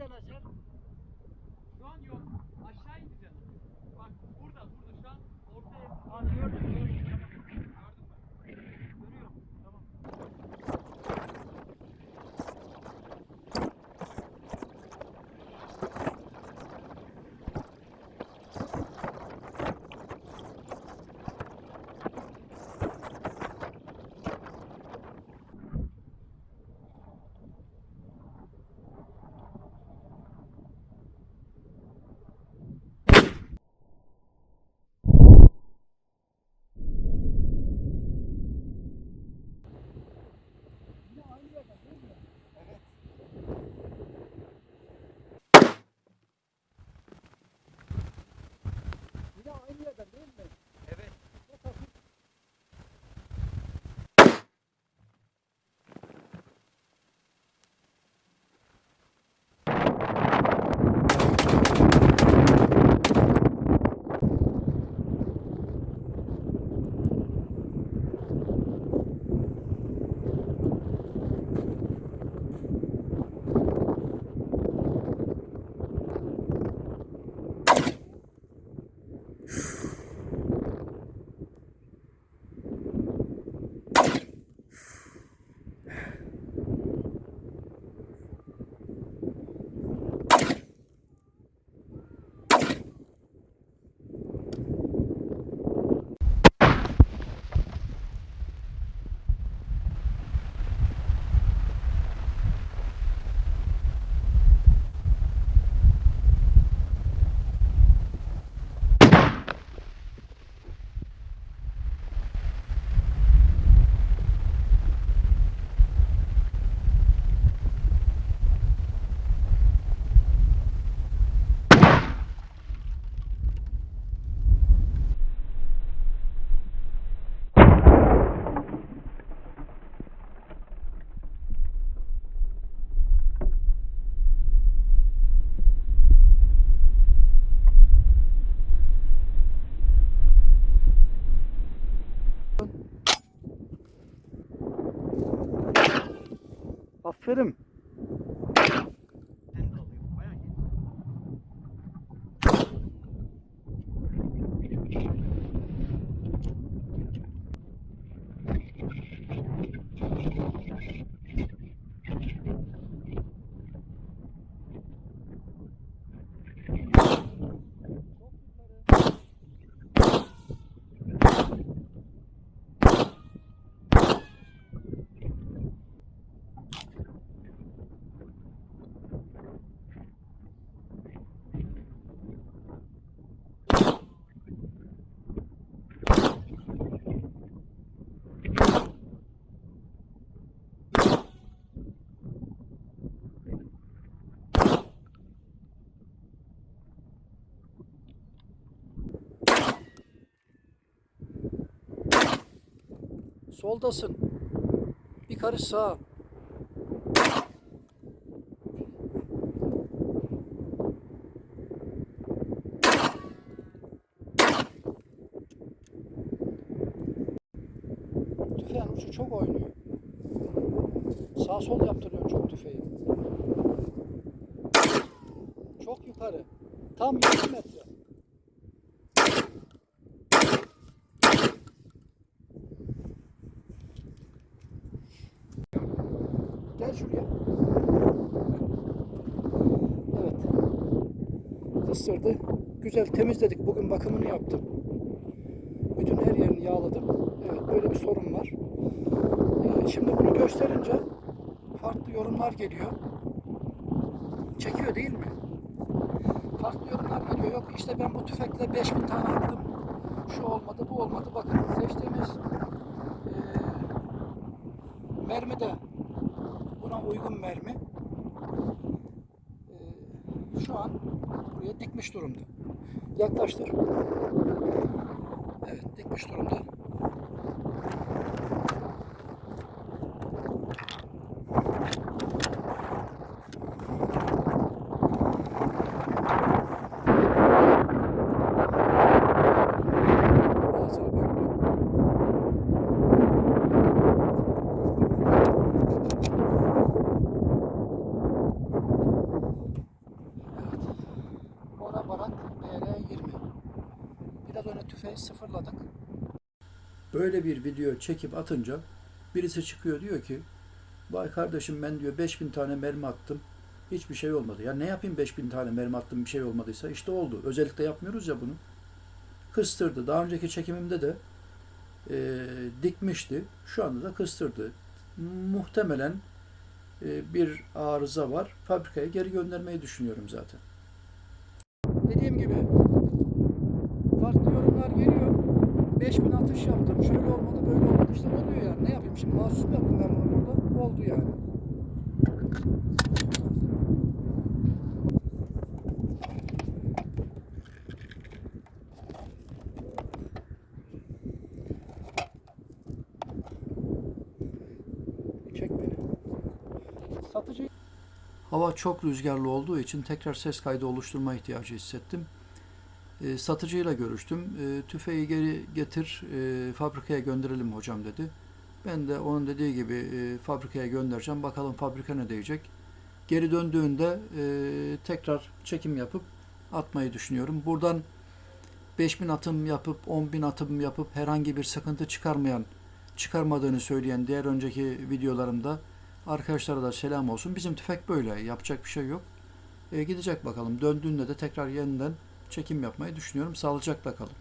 nereden açar? Şu an yok. Aşağı ineceğiz. Bak burada, burada şu an ortaya. Abi gördün mü? Aferin. Soldasın. Bir karış sağa. Tüfeğin ucu çok oynuyor. Sağ sol yaptırıyor çok tüfeği. Çok yukarı. Tam 20 metre. Gel şuraya. Evet. Kıstırdı. Güzel temizledik. Bugün bakımını yaptım. Bütün her yerini yağladım. Evet böyle bir sorun var. Ee, şimdi bunu gösterince farklı yorumlar geliyor. Çekiyor değil mi? Farklı yorumlar geliyor. Yok işte ben bu tüfekle 5000 tane attım. Şu olmadı, bu olmadı. Bakın seçtiğimiz eee mermi de uygun mermi. Ee, şu an buraya dikmiş durumda. Yaklaştır. Evet dikmiş durumda. Biraz önce tüfeği sıfırladık. Böyle bir video çekip atınca birisi çıkıyor diyor ki Vay kardeşim ben diyor 5000 tane mermi attım. Hiçbir şey olmadı. Ya ne yapayım 5000 tane mermi attım bir şey olmadıysa? işte oldu. Özellikle yapmıyoruz ya bunu. Kıstırdı. Daha önceki çekimimde de e, dikmişti. Şu anda da kıstırdı. Muhtemelen e, bir arıza var. Fabrikaya geri göndermeyi düşünüyorum zaten. Dediğim gibi geliyor. 5000 atış yaptım. Şöyle olmadı, böyle olmadı. İşte oluyor yani. Ne yapayım şimdi? Mahsus mu yaptım ben bunu burada? Oldu yani. Çek beni. Satıcı Hava çok rüzgarlı olduğu için tekrar ses kaydı oluşturma ihtiyacı hissettim. E, satıcıyla görüştüm. E, tüfeği geri getir, e, fabrikaya gönderelim hocam dedi. Ben de onun dediği gibi e, fabrikaya göndereceğim. Bakalım fabrika ne diyecek. Geri döndüğünde e, tekrar çekim yapıp atmayı düşünüyorum. Buradan 5000 atım yapıp 10.000 atım yapıp herhangi bir sıkıntı çıkarmayan, çıkarmadığını söyleyen diğer önceki videolarımda arkadaşlara da selam olsun. Bizim tüfek böyle. Yapacak bir şey yok. E, gidecek bakalım. Döndüğünde de tekrar yeniden çekim yapmayı düşünüyorum. Sağlıcakla kalın.